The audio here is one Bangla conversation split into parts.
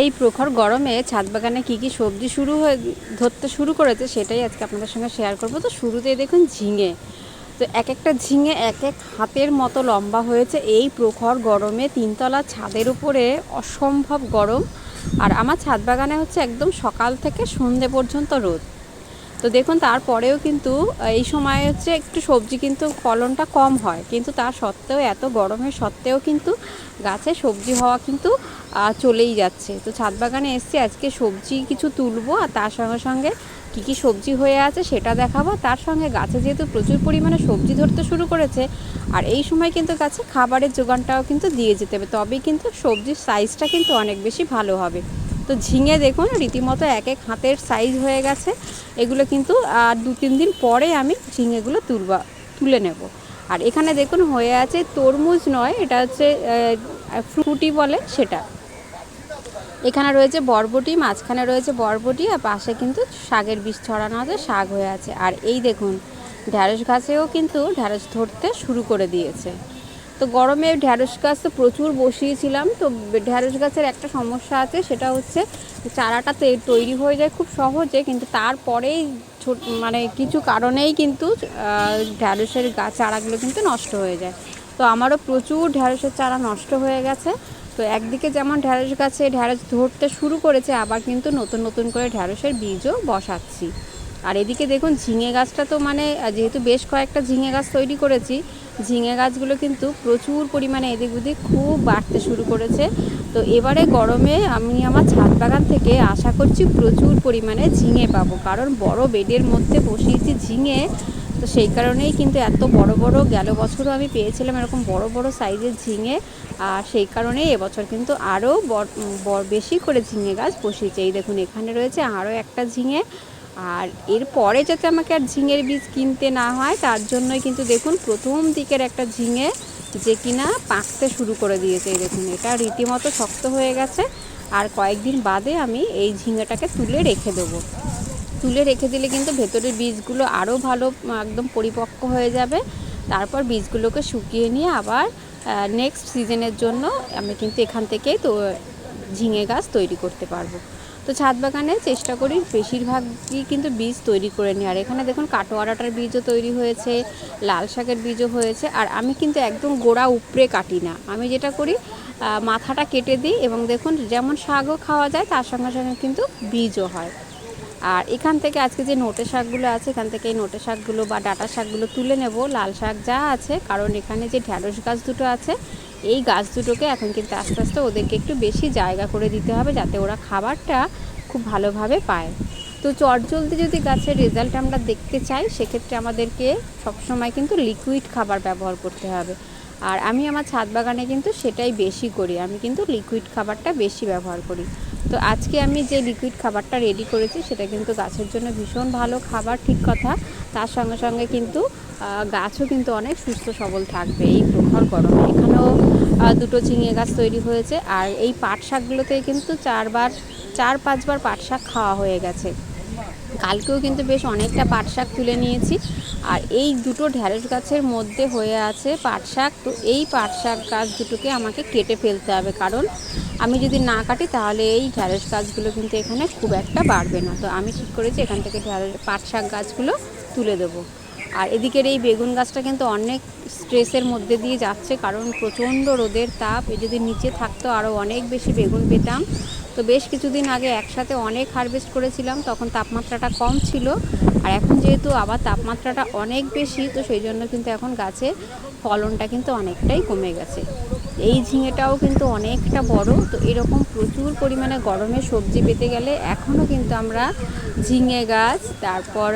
এই প্রখর গরমে ছাদ বাগানে কী কী সবজি শুরু হয়ে, ধরতে শুরু করেছে সেটাই আজকে আপনাদের সঙ্গে শেয়ার করব। তো শুরুতেই দেখুন ঝিঙে। তো এক একটা ঝিঙে এক এক হাতের মতো লম্বা হয়েছে। এই প্রখর গরমে তিনতলা ছাদের উপরে অসম্ভব গরম। আর আমার ছাদ বাগানে হচ্ছে একদম সকাল থেকে সন্ধে পর্যন্ত রোদ। তো দেখুন, তারপরেও কিন্তু এই সময় হচ্ছে একটু সবজি কিন্তু ফলনটা কম হয়। কিন্তু তার সত্ত্বেও, এত গরমের সত্ত্বেও কিন্তু গাছে সবজি হওয়া কিন্তু চলেই যাচ্ছে। তো ছাদ বাগানে এসছি, আজকে সবজি কিছু তুলবো আর তার সঙ্গে সঙ্গে কী কী সবজি হয়ে আছে সেটা দেখাবো। তার সঙ্গে গাছে যেহেতু প্রচুর পরিমাণে সবজি ধরতে শুরু করেছে, আর এই সময় কিন্তু গাছে খাবারের যোগানটাও কিন্তু দিয়ে যেতে হবে। তবেই কিন্তু সবজির সাইজটা কিন্তু অনেক বেশি ভালো হবে। তো ঝিঙে দেখুন, রীতিমতো এক এক হাতের সাইজ হয়ে গেছে। এগুলো কিন্তু আর দু তিন দিন পরে আমি ঝিঙেগুলো তুলবা, তুলে নেব। আর এখানে দেখুন, হয়ে আছে তরমুজ নয়, এটা হচ্ছে ফ্রুটি বলে সেটা। এখানে রয়েছে বরবটি, মাঝখানে রয়েছে বরবটি, আর পাশে কিন্তু শাকের বীজ ছড়ানো আছে, শাক হয়ে আছে। আর এই দেখুন ঢ্যাঁড়স গাছেও কিন্তু ঢ্যাঁড়স ধরতে শুরু করে দিয়েছে। তো গরমে ঢ্যাঁড়স গাছ তো প্রচুর বসিয়েছিলাম, তো ঢ্যাঁড়স গাছের একটা সমস্যা আছে, সেটা হচ্ছে চারাটা তৈরি হয়ে যায় খুব সহজে, কিন্তু তারপরেই ছোট মানে কিছু কারণেই কিন্তু ঢ্যাঁড়সের গাছ চারাগুলো কিন্তু নষ্ট হয়ে যায়। তো আমারও প্রচুর ঢ্যাঁড়সের চারা নষ্ট হয়ে গেছে, তো একদিকে যেমন ঢ্যাঁড়স গাছে ঢ্যাঁড়স ধরতে শুরু করেছে, আবার কিন্তু নতুন নতুন করে ঢ্যাঁড়সের বীজও বসাচ্ছি। আর এদিকে দেখুন, ঝিঙে গাছটা তো মানে যেহেতু বেশ কয়েকটা ঝিঙে গাছ তৈরি করেছি ঝিঙে গাছগুলো কিন্তু প্রচুর পরিমাণে এদিক ওদিক খুব বাড়তে শুরু করেছে। তো এবারে গরমে আমি আমার ছাদ বাগান থেকে আশা করছি প্রচুর পরিমাণে ঝিঙে পাবো। কারণ বড় বেডের মধ্যে বসিয়েছি ঝিঙে, তো সেই কারণেই কিন্তু এত বড় বড় গেল বছরও আমি পেয়েছিলাম এরকম বড় বড় সাইজের ঝিঙে। আর সেই কারণেই এবছর কিন্তু আরও বেশি করে ঝিঙে গাছ বসিয়েছে। এই দেখুন, এখানে রয়েছে আরও একটা ঝিঙে। আর এরপরে যাতে আমাকে আর ঝিঙের বীজ কিনতে না হয়, তার জন্যই কিন্তু দেখুন প্রথম দিকের একটা ঝিঙে যে কিনা পাকতে শুরু করে দিয়েছে। এই দেখুন, এটা রীতিমতো শক্ত হয়ে গেছে। আর কয়েকদিন বাদে আমি এই ঝিঙেটাকে তুলে রেখে দেবো। তুলে রেখে দিলে কিন্তু ভেতরের বীজগুলো আরও ভালো, একদম পরিপক্ক হয়ে যাবে। তারপর বীজগুলোকে শুকিয়ে নিয়ে আবার নেক্সট সিজনের জন্য আমি কিন্তু এখান থেকেই তো ঝিঙে গাছ তৈরি করতে পারব। তো ছাদ বাগানে চেষ্টা করি বেশিরভাগই কিন্তু বীজ তৈরি করে নিই আর এখানে দেখুন কাটোয়ারাটার বীজও তৈরি হয়েছে, লাল শাকের বীজও হয়েছে, আর আমি কিন্তু একদম গোড়া উপরে কাটি না। আমি যেটা করি মাথাটা কেটে দিই এবং দেখুন যেমন শাকও খাওয়া যায়, তার সঙ্গে সঙ্গে কিন্তু বীজও হয়। আর এখান থেকে আজকে যে নোটে শাকগুলো আছে, এখান থেকে এই নোটে শাকগুলো বা ডাটা শাকগুলো তুলে নেব। লাল শাক যা আছে, কারণ এখানে যে ঢ্যাঁড়স গাছ দুটো আছে এই গাছ দুটোকে এখন কিন্তু আস্তে আস্তে ওদেরকে একটু বেশি জায়গা করে দিতে হবে যাতে ওরা খাবারটা খুব ভালোভাবে পায়। তো চট চটজলদি যদি গাছের রেজাল্ট আমরা দেখতে চাই, সেক্ষেত্রে আমাদেরকে সবসময় কিন্তু লিকুইড খাবার ব্যবহার করতে হবে। আর আমি আমার ছাদ বাগানে কিন্তু সেটাই বেশি করি। আমি কিন্তু লিকুইড খাবারটা বেশি ব্যবহার করি। তো আজকে আমি যে লিকুইড খাবারটা রেডি করেছি, সেটা কিন্তু গাছের জন্য ভীষণ ভালো খাবার, ঠিক কথা। তার সঙ্গে সঙ্গে কিন্তু গাছও কিন্তু অনেক সুস্থ সবল থাকবে এই প্রখর গরমে। এখানেও দুটো ঝিঙে গাছ তৈরি হয়েছে। আর এই পাট শাকগুলোতে কিন্তু চারবার, চার পাঁচবার পাট শাক খাওয়া হয়ে গেছে। কালকেও কিন্তু বেশ অনেকটা পাট শাক তুলে নিয়েছি। আর এই দুটো ঢ্যাঁড়স গাছের মধ্যে হয়ে আছে পাট শাক তো এই পাট শাক গাছ দুটোকে আমাকে কেটে ফেলতে হবে। কারণ আমি যদি না কাটি, তাহলে এই ঢ্যাঁড়স গাছগুলো কিন্তু এখানে খুব একটা বাড়বে না। তো আমি ঠিক করেছি, এখান থেকে ঢ্যাঁড়স পাট শাক গাছগুলো তুলে দেবো। আর এদিকের এই বেগুন গাছটা কিন্তু অনেক স্ট্রেসের মধ্যে দিয়ে যাচ্ছে। কারণ প্রচণ্ড রোদের তাপ। এ যদি নিচে থাকতো আরও অনেক বেশি বেগুন পেতাম। তো বেশ কিছুদিন আগে একসাথে অনেক হারভেস্ট করেছিলাম, তখন তাপমাত্রাটা কম ছিল। আর এখন যেহেতু আবার তাপমাত্রাটা অনেক বেশি, তো সেই জন্য কিন্তু এখন গাছে ফলনটা কিন্তু অনেকটাই কমে গেছে। এই ঝিঙেটাও কিন্তু অনেকটা বড়, তো এরকম প্রচুর পরিমাণে গরমে সবজি পেতে গেলে এখনও কিন্তু আমরা ঝিঙে গাছ, তারপর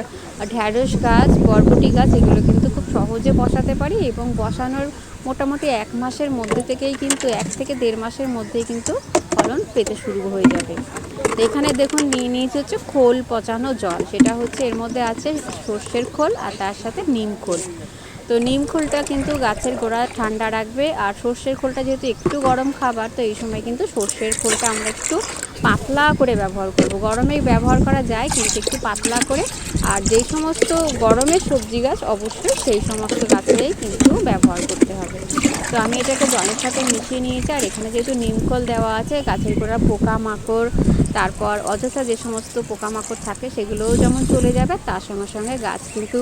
ঢ্যাঁড়স গাছ, বরবটি গাছ, এগুলো কিন্তু খুব সহজে বসাতে পারি এবং বসানোর মোটামুটি এক মাসের মধ্যে থেকেই কিন্তু, এক থেকে দেড় মাসের মধ্যেই কিন্তু ফলন পেতে শুরু হয়ে যাবে। তো এখানে দেখুন, নিয়ে নিয়েছি হচ্ছে খোল পচানো জল। সেটা হচ্ছে এর মধ্যে আছে সর্ষের খোল আর তার সাথে নিম খোল। তো নিম খোলটা কিন্তু গাছের গোড়া ঠান্ডা রাখবে। আর সর্ষের খোলটা যেহেতু একটু গরম খাবার, তো এই সময় কিন্তু সর্ষের খোলটা আমরা একটু পাতলা করে ব্যবহার করব। গরমে ব্যবহার করা যায়, কিন্তু একটু পাতলা করে। আর যেই সমস্ত গরমের সবজি গাছ, অবশ্যই সেই সমস্ত গাছেই কিন্তু ব্যবহার করতে হবে। তো আমি এটাকে জলের সাথে মিশিয়ে নিয়েছি, আর এখানে যেহেতু নিমকল দেওয়া আছে, গাছের গোড়া পোকা মাকড় তারপর অযথা যে সমস্ত পোকামাকড় থাকে, সেগুলোও যেমন চলে যাবে, তার সঙ্গে সঙ্গে গাছ কিন্তু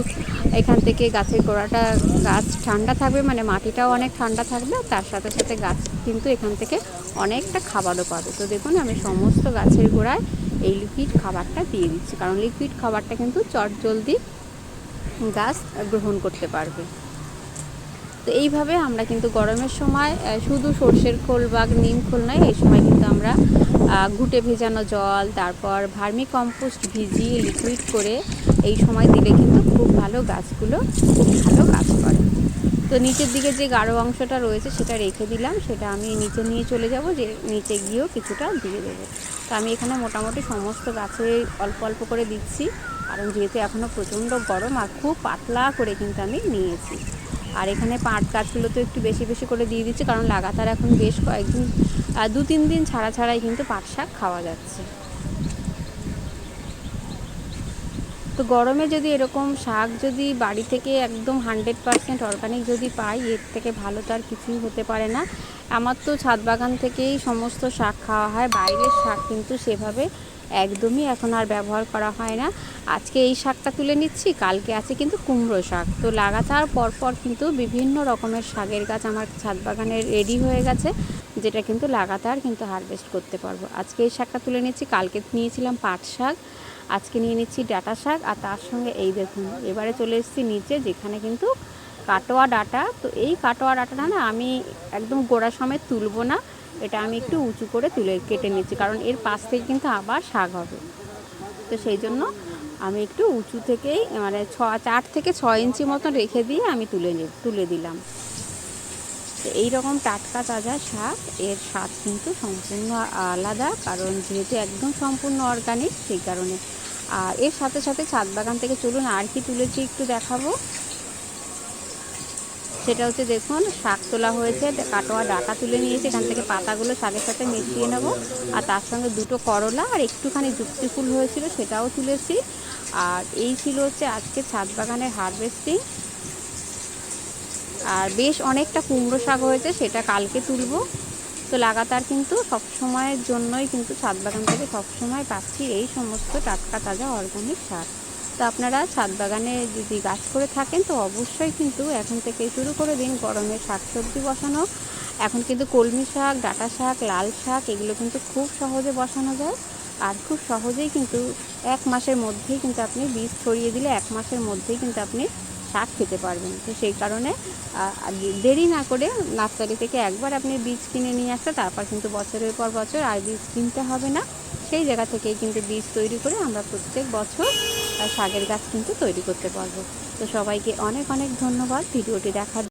এখান থেকে গাছের গোড়াটা গাছ ঠান্ডা থাকবে মানে মাটিটাও অনেক ঠান্ডা থাকবে তার সাথে সাথে গাছ কিন্তু এখান থেকে অনেকটা খাবারও পাবে। তো দেখুন, আমি সমস্ত গাছের গোড়ায় এই লিকুইড খাবারটা দিয়ে দিচ্ছি। কারণ লিকুইড খাবারটা কিন্তু চট জলদি গাছ গ্রহণ করতে পারবে। তো এইভাবে আমরা কিন্তু গরমের সময় শুধু সর্ষের খোল বা নিম খোল নয়, এই সময় কিন্তু আমরা ঘুটে ভেজানো জল, তারপর ভার্মি কম্পোস্ট ভিজিয়ে লিকুইড করে এই সময় দিলে কিন্তু খুব ভালো গাছগুলো, খুব ভালো কাজ করে। তো নিচের দিকে যে গাঢ় অংশটা রয়েছে সেটা রেখে দিলাম, সেটা আমি নিচে নিয়ে চলে যাব, যে নিচে গিয়েও কিছুটা দিয়ে দেবো। তো আমি এখানে মোটামুটি সমস্ত গাছে অল্প অল্প করে দিচ্ছি, কারণ যেহেতু এখনও প্রচণ্ড গরম আর খুব পাতলা করে কিন্তু আমি নিয়েছি। আর এখানে পাট গাছগুলো তো একটু বেশি বেশি করে দিয়ে দিচ্ছি, কারণ লাগাতার এখন বেশ কয়েকদিন দু তিন দিন ছাড়া ছাড়াই কিন্তু পাট শাক খাওয়া যাচ্ছে। তো গরমে যদি এরকম শাক যদি বাড়ি থেকে একদম হান্ড্রেড পারসেন্ট অর্গানিক যদি পাই, এর থেকে ভালো তো আর কিছুই হতে পারে না। আমার তো ছাদ বাগান থেকেই সমস্ত শাক খাওয়া হয়, বাইরের শাক কিন্তু সেভাবে একদমই এখন আর ব্যবহার করা হয় না। আজকে এই শাকটা তুলে নিচ্ছি, কালকে আছে কিন্তু কুমড়ো শাক। তো লাগাতার পরপর কিন্তু বিভিন্ন রকমের শাকের গাছ আমার ছাদ বাগানে রেডি হয়ে গেছে, যেটা কিন্তু লাগাতার কিন্তু হারভেস্ট করতে পারব। আজকে এই শাকটা তুলে নিচ্ছি, কালকে নিয়েছিলাম পাট শাক। আজকে নিয়ে নিচ্ছি ডাটা শাক আর তার সঙ্গে এই দেখুন, এবারে চলে এসেছি নিচে যেখানে কিন্তু কাটোয়া ডাটা। তো এই কাটোয়া ডাটাটা না আমি একদম গোড়া সমেত তুলবো না, এটা আমি একটু উঁচু করে তুলে কেটে নিচ্ছি, কারণ এর পাশ থেকে কিন্তু আবার শাক হবে। তো সেই জন্য আমি একটু উঁচু থেকেই মানে ছ, চার থেকে ছয় ইঞ্চি মতন রেখে দিয়ে আমি তুলে তুলে দিলাম। তো এইরকম টাটকা তাজা শাক, এর স্বাদ কিন্তু সম্পূর্ণ আলাদা, কারণ যেহেতু একদম সম্পূর্ণ অর্গানিক সেই কারণে। আর এর সাথে সাথে ছাদ বাগান থেকে চলুন, আর কি তুলেছি একটু দেখাবো। সেটা হচ্ছে দেখুন, শাক তোলা হয়েছে কাটোয়া ডাটা তুলে নিয়েছি, এখান থেকে পাতাগুলো শাকের সাথে মিশিয়ে নেব। আর তার সঙ্গে দুটো করলা আর একটুখানি যুক্তি ফুল হয়েছিল, সেটাও তুলেছি। আর এই ছিল হচ্ছে আজকে ছাদ বাগানের হারভেস্টিং আর বেশ অনেকটা কুমড়ো শাক হয়েছে, সেটা কালকে তুলব। তো লাগাতার কিন্তু সব সময়ের জন্যই কিন্তু ছাদ বাগান থেকে সবসময় পাচ্ছি এই সমস্ত টাটকা তাজা অর্গানিক শাক। তো আপনারা ছাদ বাগানে যদি গাছ করে থাকেন, তো অবশ্যই কিন্তু এখন থেকে শুরু করে দিন গরমে শাকসবজি বসানো। এখন কিন্তু কলমি শাক, ডাঁটা শাক, লাল শাক, এগুলো কিন্তু খুব সহজে বসানো যায়। আর খুব সহজেই কিন্তু এক মাসের মধ্যেই কিন্তু আপনি বীজ ছড়িয়ে দিলে এক মাসের মধ্যেই কিন্তু আপনি শাক খেতে পারবেন। তো সেই কারণে দেরি না করে নার্সারি থেকে একবার আপনি বীজ কিনে নিয়ে আসতে তারপর কিন্তু বছরের পর বছর আর বীজ কিনতে হবে না। সেই জায়গা থেকেই কিন্তু বীজ তৈরি করে আমরা প্রত্যেক বছর শাকের গাছ কিন্তু তৈরি করতে পারব। তো সবাইকে অনেক অনেক ধন্যবাদ। ভিডিওটি দেখার